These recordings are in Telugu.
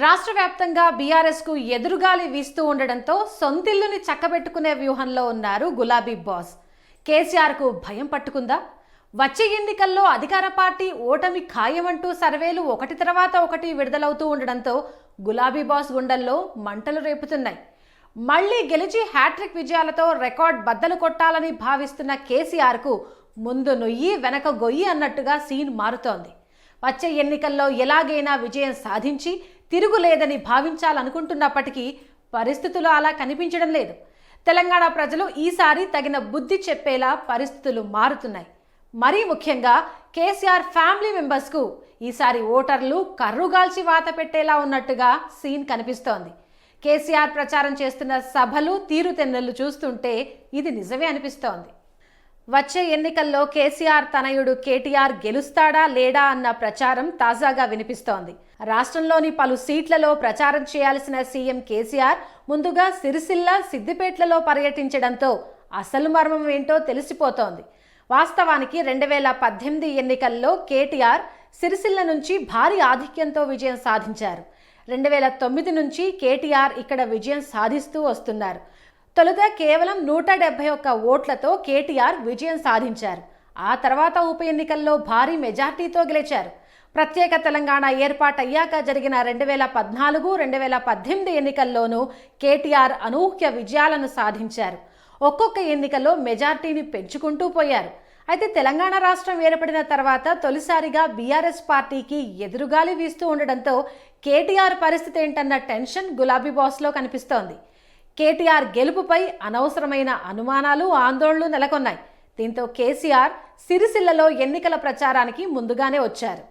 రాష్ట్ర వ్యాప్తంగా బీఆర్ఎస్కు ఎదురుగాలి వీస్తూ ఉండడంతో సొంతిల్లుని చక్కబెట్టుకునే వ్యూహంలో ఉన్నారు గులాబీ బాస్. కేసీఆర్కు భయం పట్టుకుందా? వచ్చే ఎన్నికల్లో అధికార పార్టీ ఓటమి ఖాయమంటూ సర్వేలు ఒకటి తర్వాత ఒకటి విడుదలవుతూ ఉండడంతో గులాబీ బాస్ గుండెల్లో మంటలు రేపుతున్నాయి. మళ్ళీ గెలిచి హ్యాట్రిక్ విజయాలతో రికార్డ్ బద్దలు కొట్టాలని భావిస్తున్న కేసీఆర్కు ముందు నొయ్యి వెనక గొయ్యి అన్నట్టుగా సీన్ మారుతోంది. వచ్చే ఎన్నికల్లో ఎలాగైనా విజయం సాధించి తిరుగులేదని భావించాలనుకుంటున్నప్పటికీ పరిస్థితులు అలా కనిపించడం లేదు. తెలంగాణ ప్రజలు ఈసారి తగిన బుద్ధి చెప్పేలా పరిస్థితులు మారుతున్నాయి. మరీ ముఖ్యంగా కేసీఆర్ ఫ్యామిలీ మెంబర్స్కు ఈసారి ఓటర్లు కర్రుగాల్చి వాత పెట్టేలా ఉన్నట్టుగా సీన్ కనిపిస్తోంది. కేసీఆర్ ప్రచారం చేస్తున్న సభలు తీరుతెన్నులు చూస్తుంటే ఇది నిజమే అనిపిస్తోంది. వచ్చే ఎన్నికల్లో కేసీఆర్ తనయుడు కేటీఆర్ గెలుస్తాడా లేడా అన్న ప్రచారం తాజాగా వినిపిస్తోంది. రాష్ట్రంలోని పలు సీట్లలో ప్రచారం చేయాల్సిన సీఎం కేసీఆర్ ముందుగా సిరిసిల్ల సిద్దిపేట్లలో పర్యటించడంతో అసలు మర్మం ఏంటో తెలిసిపోతోంది. వాస్తవానికి రెండు వేల పద్దెనిమిది ఎన్నికల్లో కేటీఆర్ సిరిసిల్ల నుంచి భారీ ఆధిక్యంతో విజయం సాధించారు. రెండు వేల తొమ్మిది నుంచి కేటీఆర్ ఇక్కడ విజయం సాధిస్తూ వస్తున్నారు. తొలుత కేవలం నూట డెబ్బై ఒక్క ఓట్లతో కేటీఆర్ విజయం సాధించారు. ఆ తర్వాత ఉప ఎన్నికల్లో భారీ మెజార్టీతో గెలిచారు. ప్రత్యేక తెలంగాణ ఏర్పాటయ్యాక జరిగిన రెండు వేల పద్నాలుగు రెండు వేల పద్దెనిమిది ఎన్నికల్లోనూ కేటీఆర్ అనూహ్య విజయాలను సాధించారు. ఒక్కొక్క ఎన్నికల్లో మెజార్టీని పెంచుకుంటూ పోయారు. అయితే తెలంగాణ రాష్ట్రం ఏర్పడిన తర్వాత తొలిసారిగా బీఆర్ఎస్ పార్టీకి ఎదురుగాలి వీస్తూ ఉండడంతో కేటీఆర్ పరిస్థితి ఏంటన్న టెన్షన్ గులాబీ బాస్లో కనిపిస్తోంది. కేటీఆర్ గెలుపుపై అనవసరమైన అనుమానాలు ఆందోళనలు నెలకొన్నాయి. దీంతో కేసీఆర్ సిరిసిల్లలో ఎన్నికల ప్రచారానికి ముందుగానే వచ్చారు.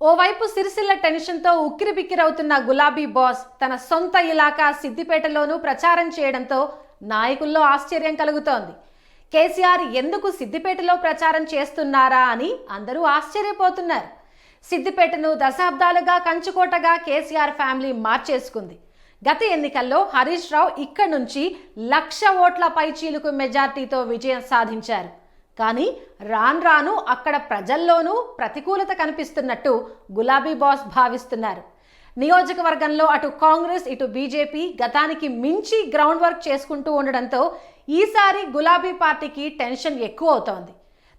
ఓవైపు సిరిసిల్ల టెన్షన్తో ఉక్కిరిబిక్కిరవుతున్న గులాబీ బాస్ తన సొంత ఇలాకా సిద్దిపేటలోనూ ప్రచారం చేయడంతో నాయకుల్లో ఆశ్చర్యం కలుగుతోంది. కేసీఆర్ ఎందుకు సిద్దిపేటలో ప్రచారం చేస్తున్నారా అని అందరూ ఆశ్చర్యపోతున్నారు. సిద్దిపేటను దశాబ్దాలుగా కంచుకోటగా కేసీఆర్ ఫ్యామిలీ మార్చేసుకుంది. గత ఎన్నికల్లో హరీష్ రావు ఇక్కడి నుంచి లక్ష ఓట్ల పైచీలకు మెజార్టీతో విజయం సాధించారు. కానీ రాన్ రాను అక్కడ ప్రజల్లోనూ ప్రతికూలత కనిపిస్తున్నట్టు గులాబీ బాస్ భావిస్తున్నారు. నియోజకవర్గంలో అటు కాంగ్రెస్ ఇటు బీజేపీ గతానికి మించి గ్రౌండ్ వర్క్ చేసుకుంటూ ఉండడంతో ఈసారి గులాబీ పార్టీకి టెన్షన్ ఎక్కువ అవుతోంది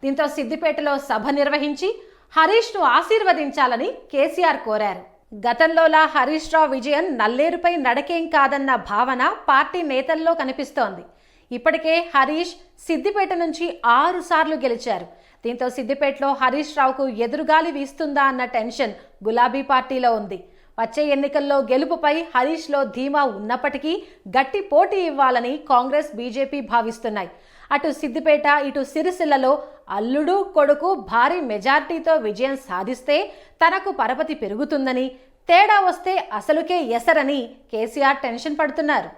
దీంతో సిద్దిపేటలో సభ నిర్వహించి హరీష్ను ఆశీర్వదించాలని కేసీఆర్ కోరారు. గతంలోలా హరీష్ రావు విజయం నల్లేరుపై నడకేం కాదన్న భావన పార్టీ నేతల్లో కనిపిస్తోంది. ఇప్పటికే హరీష్ సిద్దిపేట నుంచి ఆరు సార్లు గెలిచారు. దీంతో సిద్దిపేటలో హరీష్ రావుకు ఎదురుగాలి వీస్తుందా అన్న టెన్షన్ గులాబీ పార్టీలో ఉంది. వచ్చే ఎన్నికల్లో గెలుపుపై హరీష్లో ధీమా ఉన్నప్పటికీ గట్టి పోటీ ఇవ్వాలని కాంగ్రెస్ బీజేపీ భావిస్తున్నాయి. అటు సిద్దిపేట ఇటు సిరిసిల్లలో అల్లుడు కొడుకు భారీ మెజార్టీతో విజయం సాధిస్తే తనకు పరపతి పెరుగుతుందని తేడా వస్తే అసలుకే ఎసరని కేసీఆర్ టెన్షన్ పడుతున్నారు.